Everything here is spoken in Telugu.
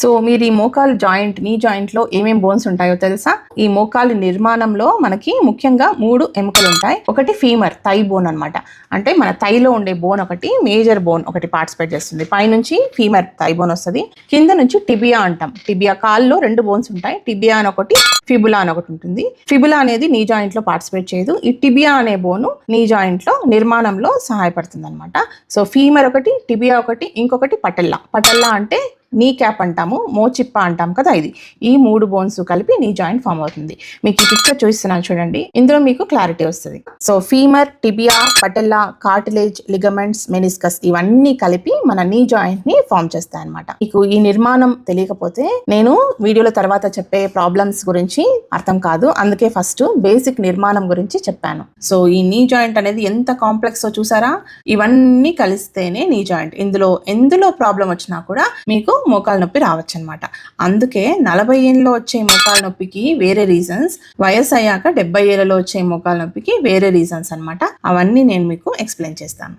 సో మీరు ఈ మోకాలు జాయింట్ నీ జాయింట్లో ఏమేమి బోన్స్ ఉంటాయో తెలుసా? ఈ మోకాలు నిర్మాణంలో మనకి ముఖ్యంగా మూడు ఎముకలు ఉంటాయి. ఒకటి ఫీమర్ థై బోన్ అనమాట అంటే మన థైలో ఉండే బోన్ ఒకటి మేజర్ బోన్ ఒకటి పార్టిసిపేట్ చేస్తుంది. పైనుంచి ఫీమర్ థై బోన్ వస్తుంది. కింద నుంచి టిబియా అంటాం. టిబియా కాల్లో రెండు బోన్స్ ఉంటాయి. టిబియా అని ఒకటి ఫిబులా అని ఒకటి ఉంటుంది. ఫిబులా అనేది నీ జాయింట్లో పార్టిసిపేట్ చేయదు. ఈ టిబియా అనే బోను నీ జాయింట్లో నిర్మాణంలో సహాయపడుతుంది అనమాట సో ఫీమర్ ఒకటి టిబియా ఒకటి ఇంకొకటి పటెల్లా. పటెల్లా అంటే నీ క్యాప్ అంటాము మోచిప్ప అంటాం కదా ఇది. ఈ మూడు బోన్స్ కలిపి నీ జాయింట్ ఫామ్ అవుతుంది. మీకు ఈ పిక్చర్ చూస్తున్నాను చూడండి. ఇందులో మీకు క్లారిటీ వస్తుంది. So femur tibia patella cartilage ligaments meniscus ఇవన్నీ కలిపి మన నీ జాయింట్ని ఫామ్ చేస్తాయి అనమాట మీకు ఈ నిర్మాణం తెలియకపోతే నేను వీడియోల తర్వాత చెప్పే ప్రాబ్లమ్స్ గురించి అర్థం కాదు. అందుకే ఫస్ట్ బేసిక్ నిర్మాణం గురించి చెప్పాను. సో ఈ నీ జాయింట్ అనేది ఎంత కాంప్లెక్స్ చూసారా? ఇవన్నీ కలిస్తేనే నీ జాయింట్. ఇందులో ఎందులో ప్రాబ్లం వచ్చినా కూడా మీకు మోకాలు నొప్పి రావచ్చు అనమాట అందుకే నలభై ఏళ్ళలో వచ్చే మోకాలు నొప్పికి వేరే రీజన్స్ వయసు అయ్యాక డెబ్బై ఏళ్ళలో వచ్చే మోకాలు నొప్పికి వేరే రీజన్స్ అనమాట అవన్నీ నేను మీకు ఎక్స్ప్లెయిన్ చేస్తాను.